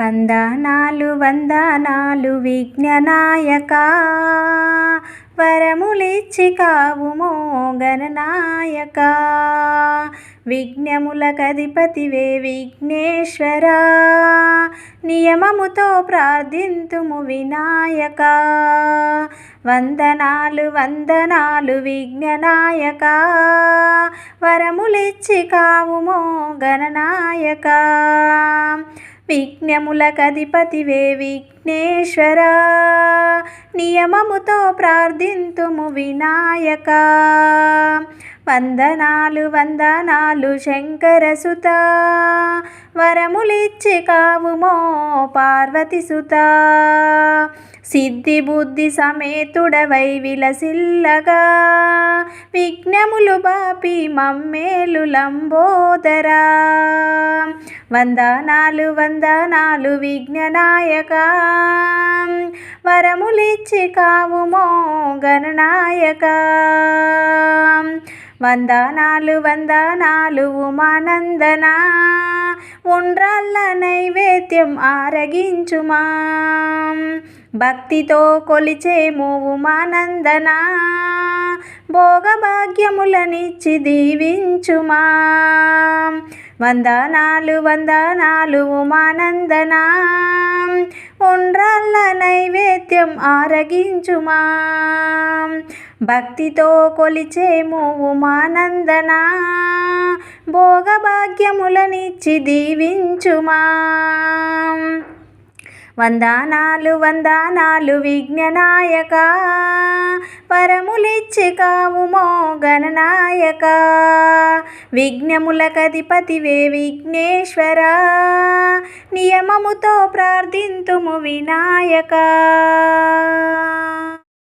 వందనాలు వందనాలు విఘ్ననాయక వరములిచ్చి కావుమో గణనాయక విఘ్నములకధిపతివే విఘ్నేశ్వర. నియమముతో ప్రార్థింతుము వినాయక. వందనాలు వందనాలు విఘ్ననాయక వరములిచ్చి కావుమో గణనాయక విఘ్నములకధిపతివే విఘ్నేశ్వర నియమముతో ప్రార్థింతుము వినాయక. వందనాలు వందనాలు శంకరసుత వరములిచ్చి కావుమో పార్వతిసుత సిద్ధి బుద్ధి సమేతుడవై విలసిల్లగా. విఘ్నములు బాపి మమ్మేలు లంబోదరా. వందనాలు వందనాలు విఘ్ననాయకా. వరములిచ్చి కావుమో గణనాయక వందనాలు వందనాలు ఉమానందన. ఉండ్రల్ల నైవేద్యం ఆరగించుమా. భక్తితో కొలిచేము ఉమానందన. భోగభాగ్యములనిచ్చి దీవించుమా. వందనాలు వందనాలు ఉమానందన. ఉండ్రాళ్ళ నైవేద్యం ఆరగించుమా. భక్తితో కొలిచేము ఉమానందన భోగభాగ్యములనిచ్చి దీవించుమా. వందనాలు వందనాలు విఘ్ననాయక. పరములిచ్చి కావు గణనాయక విఘ్నములకధిపతివే విఘ్నేశ్వర. నియమముతో ప్రార్థింతుము వినాయక.